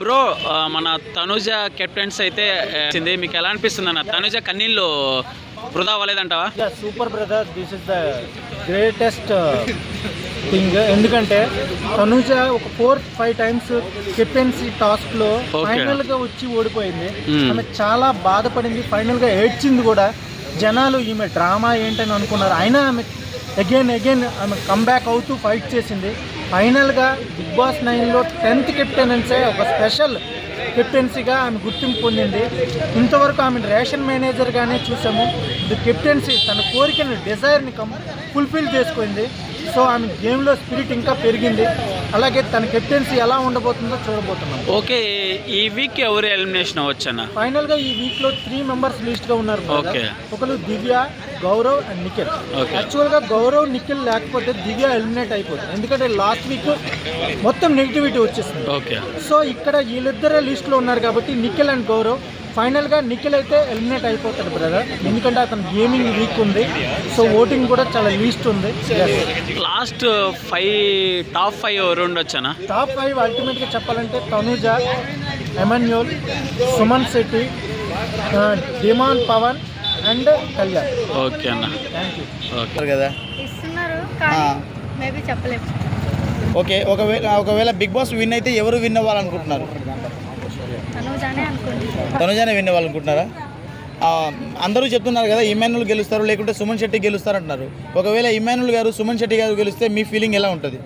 Bro మన Tanuja captains అయితే మీకు ఎలా అనిపిస్తుంది అన్న? తనుజ కన్నీళ్ళు వృధా అవ్వలేదంటావా? Super brother this is the greatest thing ఎందుకంటే తనుజ ఒక ఫోర్ ఫైవ్ టైమ్స్ కెప్టెన్సీ టాస్క్లో. ఫైనల్గా వచ్చి ఓడిపోయింది. Hmm. ఆమె చాలా బాధపడింది. ఫైనల్గా ఏడ్చింది కూడా జనాలు ఈమె డ్రామా ఏంటని అనుకున్నారు. అయినా ఆమె అగైన్ అగైన్ ఆమె కంబ్యాక్ అవుతూ ఫైట్ చేసింది. ఫైనల్గా బిగ్ బాస్ నైన్లో టెన్త్ కెప్టెనెన్సే ఒక స్పెషల్ కెప్టెన్సీగా ఆమె గుర్తింపు పొందింది. ఇంతవరకు ఆమె రేషన్ మేనేజర్గానే చూసాము. ఇది కెప్టెన్సీ తన కోరికని డిజైర్ని కం ఫుల్ఫిల్ చేసుకుంది. సో ఆమె గేమ్లో స్పిరిట్ ఇంకా పెరిగింది. అలాగే తన కెప్టెన్సీ ఎలా ఉండబోతుందో చూడబోతున్నాం ఓకే ఈ వీక్ ఎవరు ఎలిమినేషన్ అవ్వచ్చు అన్న ఫైనల్గా ఈ వీక్లో త్రీ మెంబర్స్ లిస్ట్గా ఉన్నారు brother. Okay. ఒకరు దివ్య గౌరవ్ అండ్ నిఖిల్ Okay. యాక్చువల్గా గౌరవ్ నిఖిల్ లేకపోతే దివ్య ఎలిమినేట్ అయిపోతుంది ఎందుకంటే లాస్ట్ వీక్ మొత్తం నెగిటివిటీ వచ్చేసింది ఓకే సో ఇక్కడ వీళ్ళిద్దరే లిస్ట్లో ఉన్నారు కాబట్టి నిఖిల్ అండ్ గౌరవ్ ఫైనల్గా నిఖిల్ అయితే ఎలిమినేట్ అయిపోతాడు బ్రదర్. ఎందుకంటే అతను గేమింగ్ వీక్ ఉంది. సో ఓటింగ్ కూడా చాలా లీస్ట్ ఉంది. లాస్ట్ ఫైవ్ టాప్ ఫైవ్ ఎవరు ఉండొచ్చు అన్న టాప్ ఫైవ్ అల్టిమేట్గా చెప్పాలంటే Tanuja Emmanuel Suman Shetty Demon Pavan and Kalyan. Okay అన్న. ఓకే. కదా? ఇస్తున్నారు కానీ మేబీ చెప్పలేము. ఓకే ఒకవేళ ఒకవేళ బిగ్ బాస్ విన్ అయితే ఎవరు విన్ అవ్వాలనుకుంటున్నారు? తనుజానే అనుకుంటున్నాను తనుజానే విన్ అవ్వాలనుకుంటున్నారా ఆ, అందరూ చెప్తున్నారు కదా ఇమానుల్ గెలుస్తారు లేకుంటే సుమన్ శెట్టి గెలుస్తారు అంటున్నారు ఒకవేళ ఇమానుల్ గారు సుమన్ శెట్టి గారు గెలిస్తే మీ ఫీలింగ్ ఎలా ఉంటుంది?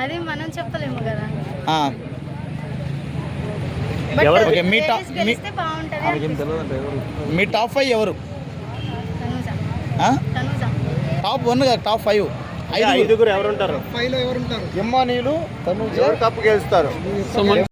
అది మనం చెప్పలేము కదా. ఆ, బట్ ఓకే, మీ టాప్ ఫైవ్ ఎవరు? తనుజ. ఆ? తనుజ. టాప్ వన్ కదా టాప్ ఫైవ్ ఐదు ఐదుగురు ఎవరుంటారు? ఫైవ్లో ఎవరు ఉంటారు ఇమ్మానీలు తనూజ కప్పు గెలుస్తారు? సుమన్